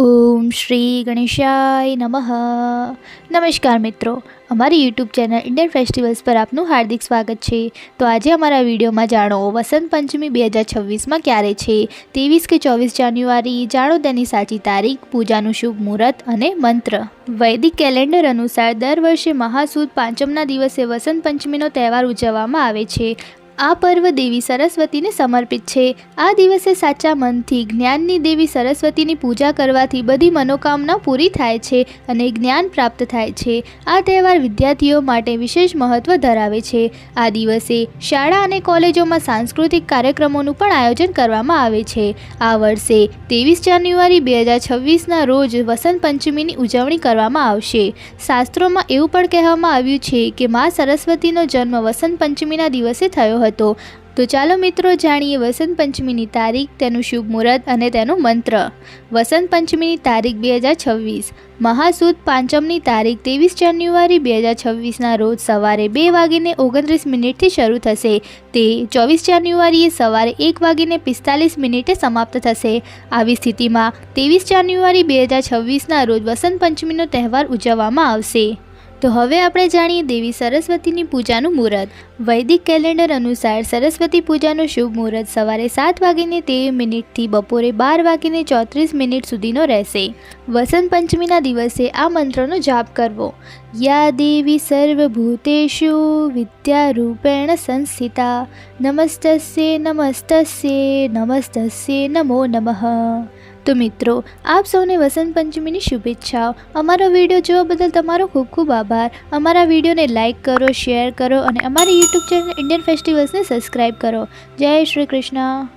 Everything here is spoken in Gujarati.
ઓમ શ્રી ગણેશાય નમઃ. નમસ્કાર મિત્રો, અમારી યુટ્યુબ ચેનલ ઇન્ડિયન ફેસ્ટિવલ્સ પર આપનું હાર્દિક સ્વાગત છે. તો આજે અમારા વિડીયોમાં જાણો, વસંત પંચમી બે હજાર છવ્વીસમાં ક્યારે છે? ત્રેવીસ કે ચોવીસ જાન્યુઆરી, જાણો તેની સાચી તારીખ, પૂજાનું શુભ મુહૂર્ત અને મંત્ર. વૈદિક કેલેન્ડર અનુસાર દર વર્ષે મહાસુદ પાંચમના દિવસે વસંત પંચમીનો તહેવાર ઉજવવામાં આવે છે. આ પર્વ દેવી સરસ્વતીને સમર્પિત છે. આ દિવસે સાચા મનથી જ્ઞાનની દેવી સરસ્વતીની પૂજા કરવાથી બધી મનોકામના પૂરી થાય છે અને જ્ઞાન પ્રાપ્ત થાય છે. આ તહેવાર વિદ્યાર્થીઓ માટે વિશેષ મહત્ત્વ ધરાવે છે. આ દિવસે શાળા અને કોલેજોમાં સાંસ્કૃતિક કાર્યક્રમોનું પણ આયોજન કરવામાં આવે છે. આ વર્ષે ત્રેવીસ જાન્યુઆરી બે હજાર છવ્વીસના રોજ વસંત પંચમીની ઉજવણી કરવામાં આવશે. શાસ્ત્રોમાં એવું પણ કહેવામાં આવ્યું છે કે મા સરસ્વતીનો જન્મ વસંત પંચમીના દિવસે થયો હતો. તો ચાલો મિત્રો જાણીએ વસંત પંચમીની તારીખ, તેનું શુભ મુહૂર્ત અને તેનું મંત્ર. વસંત પંચમીની તારીખ બે હજાર છવ્વીસ. મહાસુદ પાંચમની તારીખ ત્રેવીસ જાન્યુઆરી બે હજાર છવ્વીસના રોજ સવારે બે વાગીને ઓગણત્રીસ મિનિટથી શરૂ થશે. તે ચોવીસ જાન્યુઆરીએ સવારે એક વાગીને પિસ્તાલીસ મિનિટે સમાપ્ત થશે. આવી સ્થિતિમાં ત્રેવીસ જાન્યુઆરી બે હજાર છવ્વીસના રોજ વસંત પંચમીનો તહેવાર ઉજવવામાં આવશે. તો હવે આપણે જાણીએ દેવી સરસ્વતીની પૂજાનું મુહૂર્ત. વૈદિક કેલેન્ડર અનુસાર સરસ્વતી પૂજાનું શુભ મુહૂર્ત સવારે સાત વાગીને તેર મિનિટથી બપોરે બાર વાગીને ચોત્રીસ મિનિટ સુધીનો રહેશે. વસંત પંચમીના દિવસે આ મંત્રનો જાપ કરવો. યા દેવી સર્વભૂતેશુ વિદ્યારૂપેણ સંસ્થિતા, નમસ્તસ્ય નમસ્તસ્ય નમસ્તસ્ય નમો નમઃ. તો મિત્રો, આપ સૌને વસંત પંચમીની શુભેચ્છાઓ. અમારો વીડિયો જોવા બદલ તમારો ખૂબ ખૂબ આભાર. અમારા વિડીયોને લાઇક કરો, શેર કરો અને અમારી યુટ્યુબ ચેનલ ઇન્ડિયન ફેસ્ટિવલ્સને સબસ્ક્રાઈબ કરો. જય શ્રી કૃષ્ણ.